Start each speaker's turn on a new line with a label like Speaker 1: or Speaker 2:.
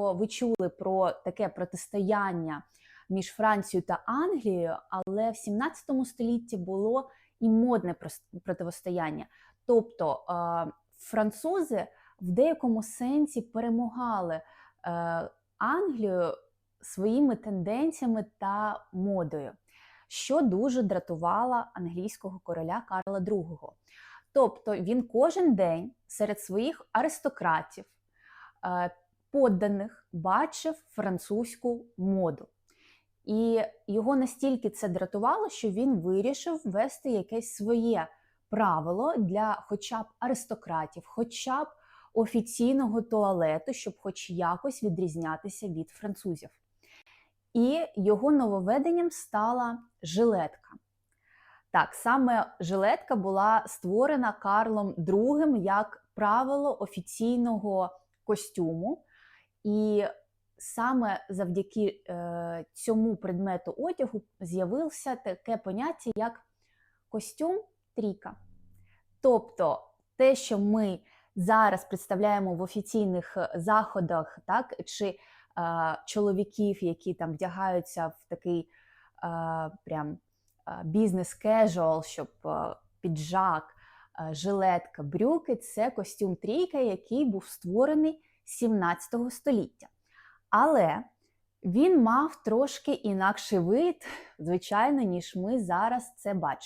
Speaker 1: ви чули про таке протистояння між Францією та Англією, але в 17 столітті було і модне противостояння. Тобто е, французи в деякому сенсі перемагали е, Англію своїми тенденціями та модою, що дуже дратувало англійського короля Карла II. Тобто він кожен день серед своїх аристократів, е, подданих бачив французьку моду. І його настільки це дратувало, що він вирішив ввести якесь своє правило для хоча б аристократів, хоча б офіційного туалету, щоб хоч якось відрізнятися від французів. І його нововведенням стала жилетка. Так, саме жилетка була створена Карлом II як правило офіційного костюму. І саме завдяки е, цьому предмету одягу з'явилося таке поняття, як костюм трійка. Тобто те, що ми зараз представляємо в офіційних е, заходах, так, чи е, чоловіків, які там вдягаються в такий е, прям бізнес-кежуал, щоб е, піджак, е, жилетка, брюки це костюм трійка, який був створений 17 століття. Але він мав трошки інакший вид, звичайно, ніж ми зараз це бачимо.